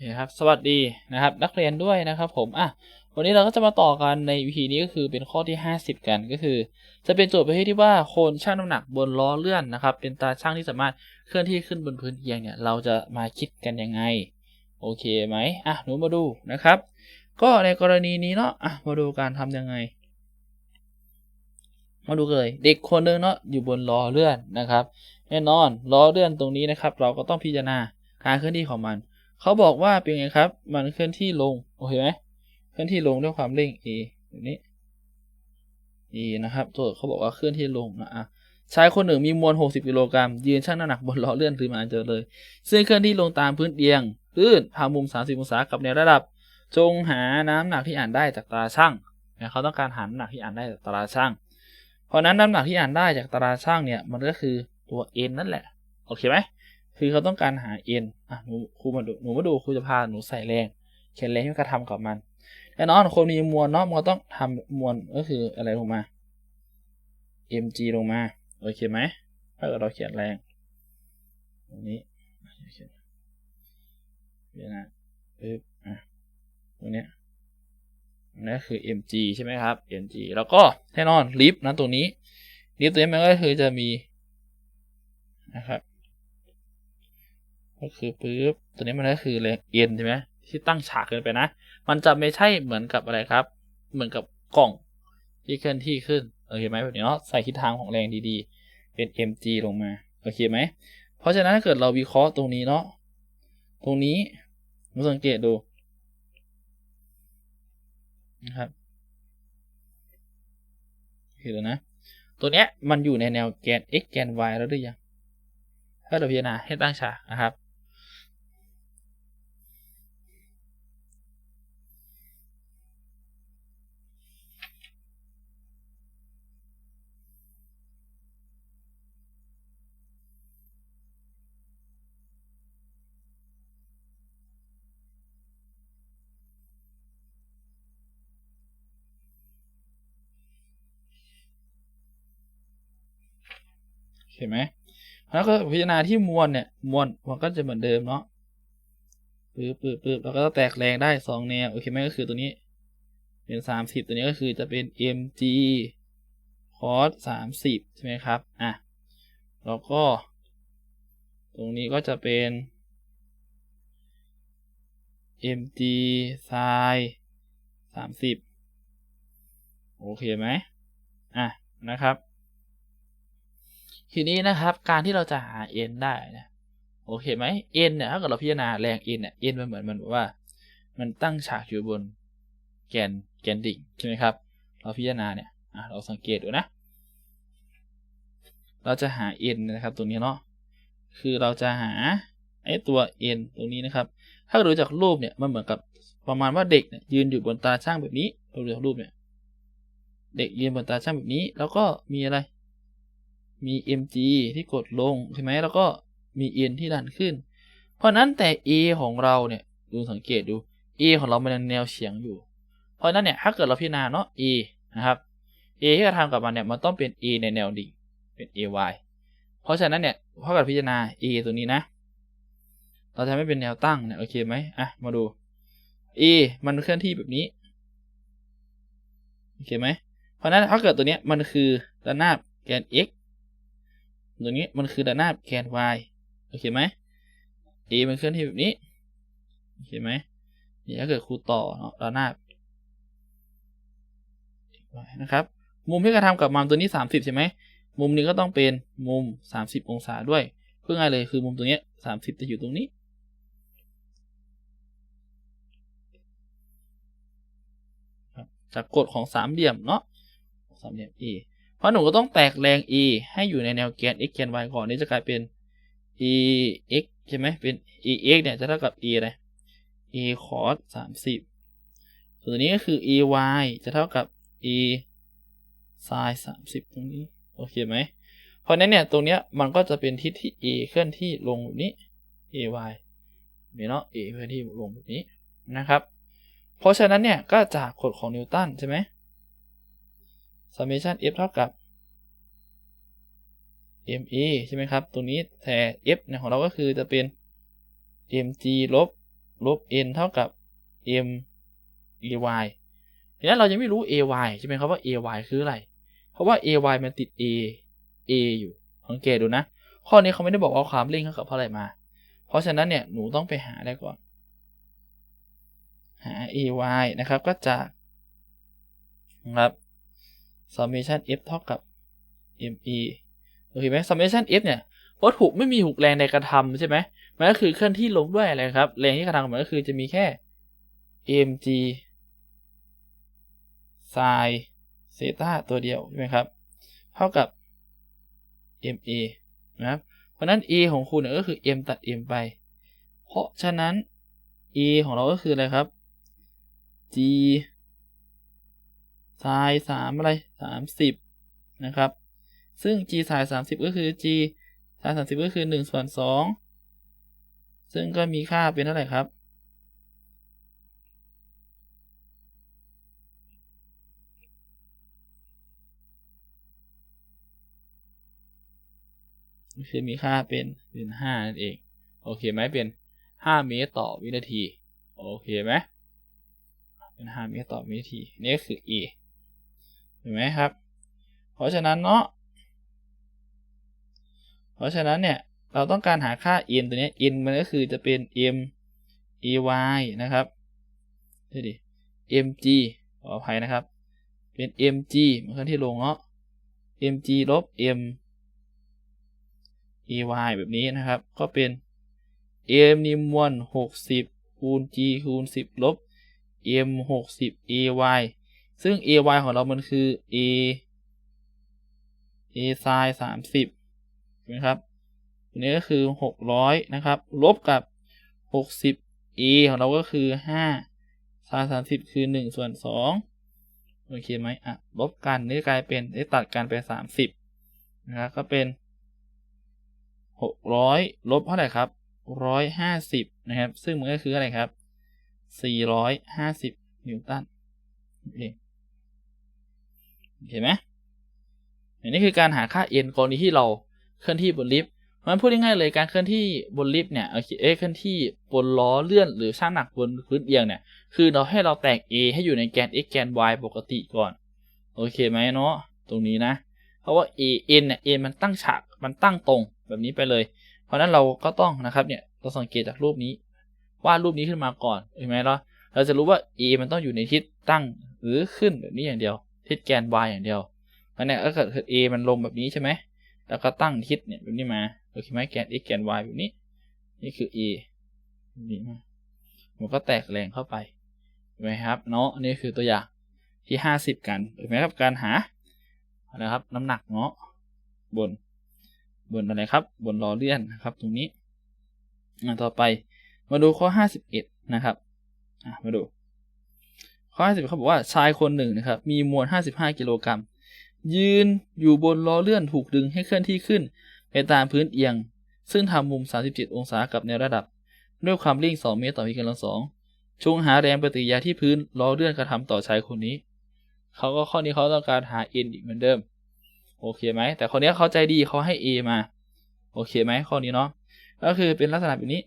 นี่ครับสวัสดีนะครับนักเรียนด้วยนะครับผมอะวันนี้เราก็จะมาต่อกันในวิธีนี้ก็คือเป็นข้อที่ 50 กันก็คือ จะเป็นโจทย์ประเภทที่ว่าโคนชั่งน้ำหนักบนล้อเลื่อนนะครับ เป็นตาช่างที่สามารถเคลื่อนที่ขึ้นบนพื้นเอียงเนี่ยเราจะมาคิดกันยังไงโอเคไหมอะหนูมาดูนะครับ ก็ในกรณีนี้เนาะอะมาดูการทำยังไง มาดูเลยเด็กคนหนึงเนาะอยู่บนล้อเลื่อนนะครับ แน่นอนล้อเลื่อนตรงนี้นะครับ เราก็ต้องพิจารณาการเคลื่อนที่ของมัน เขาบอกว่าเป็นไงครับ มันเคลื่อนที่ลง โอเคไหมเคลื่อนที่ลงด้วยความเร่ง a แบบนี้ e นะครับตัวเขาบอกว่าเคลื่อนที่ลงนะอะชายคนหนึ่งมีมวล 60 กิโลกรัมยืนชั่งน้ำหนักบนล้อเลื่อนหรือมาเจอเลย ซึ่งเคลื่อนที่ลงตามพื้นเอียงลื่นพามุม 30 องศากับแนวระดับ จงหาน้ำหนักที่อ่านได้จากตราช่างเขาต้องการหาน้ำหนักที่อ่านได้จากตราช่าง เพราะนั้นน้ำหนักที่อ่านได้จากตราช่างเนี่ยมันก็คือตัว n นั่นแหละ โอเคไหม คือเขาต้องการหา n อะหนูครูมาดูหนูมาดูครูจะพาหนูใส่แรงเขียนแรงให้กระทำกับมันแน่นอนคนมีมวลเนาะมันก็ต้องทำมวลก็คืออะไรลงมา mg ลงมาโอเคไหมถ้าเกิดเราเขียนแรงตรงนี้เดี๋ยวนะปึ๊บอะตรงเนี้ยนั่นคือ mg ใช่ไหมครับ mg แล้วก็แน่นอนลิฟต์นะตรงนี้ลิฟต์ตัวนี้มันก็คือจะมีนะครับ ก็คือปึ๊บตัวนี้มันก็คือแรงเอ็นใช่ไหมที่ตั้งฉากเกินไปนะ มันจะไม่ใช่เหมือนกับอะไรครับ เหมือนกับกล่องที่เคลื่อนที่ขึ้นโอเคไหมแบบนี้เนาะใส่ทิศทางของแรงดีๆ เป็น mg ลงมาโอเคไหมเพราะฉะนั้นถ้าเกิดเราวิเคราะห์ตรงนี้เนาะตรงนี้มาสังเกตดูนะครับคือแล้วนะ ตัวเนี้ยมันอยู่ในแนวแกน x แกน y แล้วหรือยังถ้าเราพิจารณาให้ตั้งฉากนะครับ เห็นไหมแล้วก็พิจารณาที่มวลเนี่ยมวลมันก็จะเหมือนเดิมเนาะปึ๊บปึ๊บปึ๊บแล้วก็แตกแรงได้สองแนวโอเคไหมก็คือตัวนี้ เป็นสามสิบตัวนี้ก็คือจะเป็น mg cos สามสิบใช่ไหมครับอะแล้วก็ ตรงนี้ก็จะเป็น mg sin สามสิบโอเคไหมอะนะครับ ทีนี้นะครับการที่เราจะหา n ได้นะโอเคไหม n เนี่ยถ้าเกิดเราพิจารณาแรง n เนี่ย n มันเหมือนมันแบบว่า มันตั้งฉากอยู่บนแกนแกนดิ่งใช่ไหมครับ เราพิจารณาเนี่ยอะเราสังเกตดูนะ เราจะหา n นะครับตรงนี้เนาะคือเราจะหาไอ้ตัว n ตรงนี้นะครับ ถ้าดูจากรูปเนี่ยมันเหมือนกับประมาณว่าเด็กเนี่ยยืนอยู่บนตาช่างแบบนี้เราดูจากรูปเนี่ยเด็กยืนบนตาช่างแบบนี้ แล้วก็มีอะไร มี mg ที่กดลงใช่ไหมแล้วก็มี n ที่ดันขึ้น เพราะนั้นแต่ a ของเราเนี่ยดูสังเกตดู a ของเรามันยังแนวเฉียงอยู่ เพราะนั้นเนี่ยถ้าเกิดเราพิจารณาเนาะ a นะครับ a ที่กระทำกับมันเนี่ยมันต้องเป็น a ในแนวดิ่งเป็น ay เพราะฉะนั้นเนี่ยถ้าเกิดพิจารณา a ตัวนี้นะ เราจะไม่เป็นแนวตั้งเนี่ยโอเคไหมอะมาดู a มันเคลื่อนที่แบบนี้โอเคไหมเพราะนั้นถ้าเกิดตัวเนี้ยมันคือระนาบแกน x ตัวนี้มันคือระนาบแกน y โอเคไหม a มันเคลื่อนที่แบบนี้ โอเคไหมนี่ถ้าเกิดครูต่อเนาะระนาบนะครับ มุมที่กระทำกับมันตัวนี้ 30 ใช่ไหม มุมนี้ก็ต้องเป็นมุม 30 องศาด้วย เพื่อไงเลยคือมุมตรงนี้ 30 จะอยู่ตรงนี้จากกฎของสามเหลี่ยมเนาะสามเหลี่ยม e ราะหนูก็ต้องแตกแรง e ให้อยู่ในแนวแกน x แกน y ก่อนนี่จะกลายเป็น e x ใช่ไหมเป็น e x เนี่ยจะเท่ากับ e อะไร e cos สามสิบส่วนตัวนี้ก็คือ e y จะเท่ากับ e sin สามสิบตรงนี้ โอเคไหม เพราะนั้นเนี่ย ตรงเนี้ยมันก็จะเป็นทิศที่ e เคลื่อนที่ลงแบบนี้ a y มีเนาะ e เคลื่อนที่ลงแบบนี้นะครับ เพราะฉะนั้นเนี่ยก็จากกฎของนิวตันใช่ไหม summation f เท่ากับ ma ใช่ไหมครับ ตรงนี้แต่ f เนี่ยของเราก็คือจะเป็น mg ลบ ลบ n เท่ากับ m ay ทีนี้เรายังไม่รู้ ay ใช่ไหมครับว่า ay คืออะไร เพราะว่า ay มันติด a a อยู่สังเกตดูนะ ข้อนี้เขาไม่ได้บอกว่าความเร่งเท่ากับเท่าไหร่มา เพราะฉะนั้นเนี่ยหนูต้องไปหาได้ก่อน หา ay นะครับก็จะนะครับ summation f เท่ากับ me โอเคไหม summation f เนี่ยวัตถุไม่มีหุกแรงในกระทำใช่ไหมมันก็คือเคลื่อนที่ลงด้วยอะไรครับ แรงที่กระทำมันก็คือจะมีแค่ mg sin เซตาตัวเดียวใช่ไหมครับ เท่ากับ ma นะครับ เพราะนั้น a ของคุณก็คือ m ตัด m ไป เพราะฉะนั้น a ของเราก็คืออะไรครับ g sin สามอะไรสามสิบนะครับ ซึ่ง g sin สามสิบก็คือ g sin สามสิบก็คือหนึ่งส่วนสองซึ่งก็มีค่าเป็นเท่าไหร่ครับคือมีค่าเป็นเป็นห้านั่นเอง โอเคไหมเป็นห้าเมตรต่อวินาที โอเคไหมเป็นห้าเมตรต่อวินาที นี่ก็คือ e เห็นไหมครับ เพราะฉะนั้นเนาะเพราะฉะนั้นเนี่ยเราต้องการหาค่า n ตัวนี้ n มันก็คือจะเป็น m e y นะครับดูดิ mg ขออภัยนะครับ เป็น mg เหมือนที่ลงเนาะ mg ลบ m e y แบบนี้นะครับ ก็เป็น m นิมวล60 คูณ g คูณ 10 ลบ m 60 a y ซึ่ง a y ของเรามันคือ a a sin 30ใช่ไหมครับอันนี้ก็คือ600นะครับ ลบกับ60 a ของเราก็คือ5 sin 30คือ1ส่วน2โอเคไหมอะ ลบกันนี่กลายเป็นได้ตัดกันไป30นะครับก็เป็น600ลบเท่าไหร่ครับ150นะครับ ซึ่งมันก็คืออะไรครับ450นิวตันเอง เห็นไหมอันนี้คือการหาค่า n กรณีที่เราเคลื่อนที่บนลิฟต์มันพูดง่ายๆเลยการเคลื่อนที่บนลิฟต์เนี่ยโอเคเอ้เคลื่อนที่บนล้อเลื่อนหรือช่างหนักบนพื้นเอียงเนี่ย คือเราให้เราแตก a ให้อยู่ในแกน x แกน y ปกติก่อน โอเคไหมเนาะตรงนี้นะ เพราะว่า a n เนี่ย n มันตั้งฉากมันตั้งตรงแบบนี้ไปเลย เพราะนั้นเราก็ต้องนะครับเนี่ยเราสังเกตจากรูปนี้วาดรูปนี้ขึ้นมาก่อนเห็นไหมเราเราจะรู้ว่า a มันต้องอยู่ในทิศตั้งหรือขึ้นแบบนี้อย่างเดียว ทิศแกน y อย่างเดียวเพราะเนี่ยถ้าเกิด a มันลงแบบนี้ใช่ไหมแล้วก็ตั้งทิศเนี่ยแบบนี้มาโอเคไหมแกน x แกน y แบบนี้ นี่คือ a นี่มามันก็แตกแรงเข้าไปเห็นไหมครับเนาะนี่คือตัวอย่างที่ห้าสิบกันเห็นไหมครับการหานะครับ น้ำหนักเนาะบน บนอะไรครับ บนล้อเลื่อนนะครับ ตรงนี้ต่อไปมาดูข้อห้าสิบเอ็ดนะครับมาดู ข้อห้าสิบเขาบอกว่าชายคนหนึ่งนะครับมีมวลห้าสิบห้ากิโลกรัมยืนอยู่บนล้อเลื่อนถูกดึงให้เคลื่อนที่ขึ้น ไปตามพื้นเอียง ซึ่งทำมุม 37 องศากับแนวระดับ ด้วยความลิ่ง 2 เมตรต่อวิกำลังสองจงหาแรงปฏิกิริยาที่พื้นล้อเลื่อนกระทำต่อชายคนนี้ เขาก็ข้อนี้เขาต้องการหา n อีกเหมือนเดิม โอเคไหม แต่คนนี้เขาใจดีเขาให้ a มา โอเคไหมข้อนี้เนาะ ก็คือเป็นลักษณะแบบนี้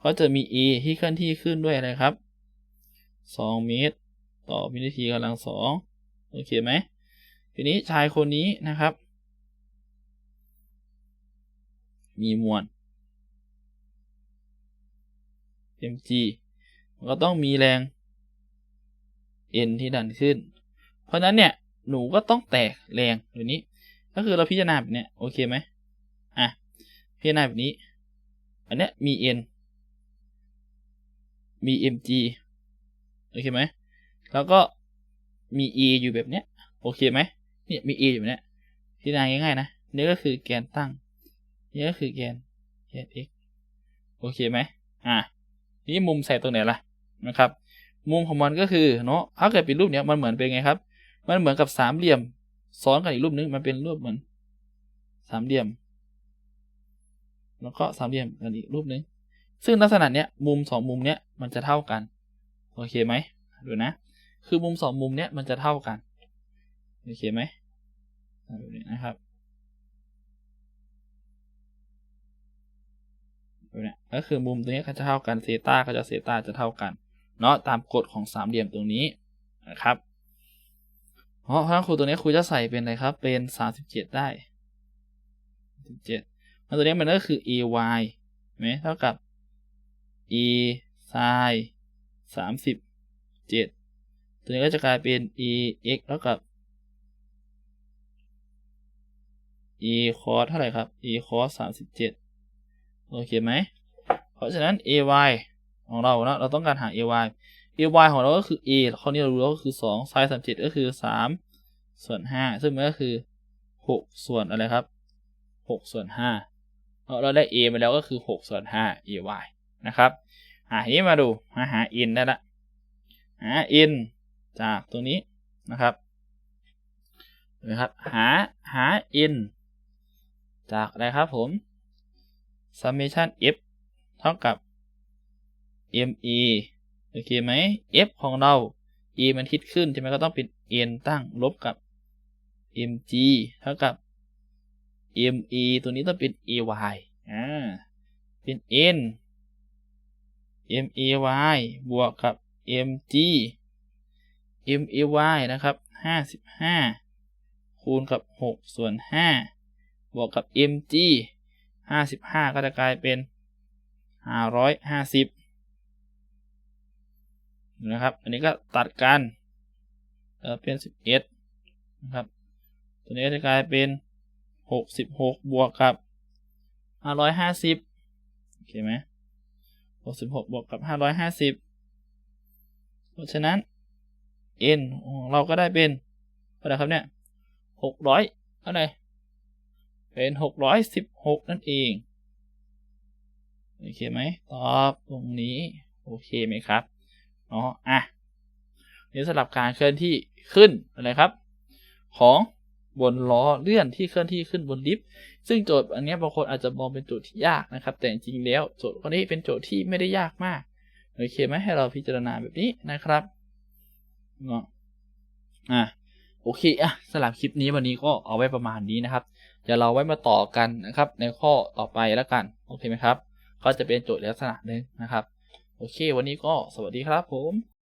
เขาจะมี a ที่เคลื่อนที่ขึ้นด้วยอะไรครับ 2 เมตร ต่อวินาทีกำลังสองโอเคไหมทีนี้ชายคนนี้นะครับ มีมวล mg มันก็ต้องมีแรง n ที่ดันขึ้น เพราะนั้นเนี่ยหนูก็ต้องแตกแรงแบบนี้ ก็คือเราพิจารณาแบบเนี้ยโอเคไหมอะพิจารณาแบบนี้ อันเนี้ยมี n มี mg โอเคไหม แล้วก็มี e อยู่แบบเนี้ย โอเคไหมเนี่ยมี e อยู่แบบเนี้ยพิจารณาง่ายๆนะนี่ก็คือแกนตั้งนี่ก็คือแกนแกน x โอเคไหมอะนี่มุมใส่ตรงไหนล่ะนะครับ มุมของมันก็คือเนาะถ้าเกิดเป็นรูปเนี้ยมันเหมือนเป็นไงครับ มันเหมือนกับสามเหลี่ยมซ้อนกันอีกรูปนึงมันเป็นรูปเหมือนสามเหลี่ยม แล้วก็สามเหลี่ยมกันอีกรูปนึงซึ่งลักษณะเนี้ยมุมสองมุมเนี้ยมันจะเท่ากัน โอเคไหมดูนะ คือมุมสองมุมเนี้ยมันจะเท่ากัน โอเคไหมแบบนี้นะครับแบบเนี้ยก็คือมุมตรงนี้ก็จะเท่ากันเซต้าก็จะเซต้าจะเท่ากัน เนาะตามกฎของสามเหลี่ยมตรงนี้นะครับ เพราะฉะนั้นครูตัวนี้ครูจะใส่เป็นอะไรครับ เป็นสามสิบเจ็ดได้สิบเจ็ดแล้วตัวนี้มันก็คือ e y เห็นไหมเท่ากับ e sin สามสิบเจ็ดตัวนี้ก็จะกลายเป็น e x เท่ากับ e cos เท่าไหร่ครับ e cos สามสิบเจ็ดโอเคไหม เพราะฉะนั้น ay ของเรานะเราต้องการหา ay ay ของเราก็คือ a ข้อนี้เรารู้แล้วก็คือสอง sin สามเจ็ดก็คือสามส่วนห้าซึ่งมันก็คือหกส่วนอะไรครับหกส่วนห้าเราได้ a มาแล้วก็คือหกส่วนห้า ay นะครับ อ่าทีนี้มาดูมาหา n ได้ละหา n จากตรงนี้นะครับนะครับ หาหา n จากอะไรครับผม summation f เท่ากับ me โอเคไหม f ของเรา e มันทิศขึ้นใช่ไหมก็ต้องเป็น n ตั้งลบกับ mg เท่ากับ me ตัวนี้ต้องเป็น ay อ่า เป็น n may บวกกับ mg may นะครับห้าสิบห้าคูณกับหกส่วนห้าบวกกับ mg ห้าสิบห้าก็จะกลายเป็นห้าร้อยห้าสิบนะครับ อันนี้ก็ตัดกันเออเป็นสิบเอ็ดนะครับ ตัวนี้จะกลายเป็นหกสิบหกบวกกับห้าร้อยห้าสิบโอเคไหม หกสิบหกบวกกับห้าร้อยห้าสิบเพราะฉะนั้น n ของเราก็ได้เป็นเท่าไหร่ครับเนี่ยหกร้อยเท่าไหร่เป็นหกร้อยสิบหกนั่นเองโอเคไหมตอบตรงนี้ โอเคไหมครับเนาะอะนี่สำหรับการเคลื่อนที่ขึ้นอะไรครับ ของ บนล้อเลื่อนที่เคลื่อนที่ขึ้นบนลิฟต์ซึ่งโจทย์อันนี้บางคนอาจจะมองเป็นโจทย์ที่ยากนะครับ แต่จริงๆแล้ว โจทย์ข้อนี้เป็นโจทย์ที่ไม่ได้ยากมากโอเคไหมให้เราพิจารณาแบบนี้นะครับเนาะอะโอเคอะสำหรับคลิปนี้วันนี้ก็เอาไว้ประมาณนี้นะครับเดี๋ยวเราไว้มาต่อกันนะครับ ในข้อต่อไปแล้วกันโอเคไหมครับ ก็จะเป็นโจทย์ลักษณะหนึ่งนะครับ โอเค วันนี้ก็สวัสดีครับผม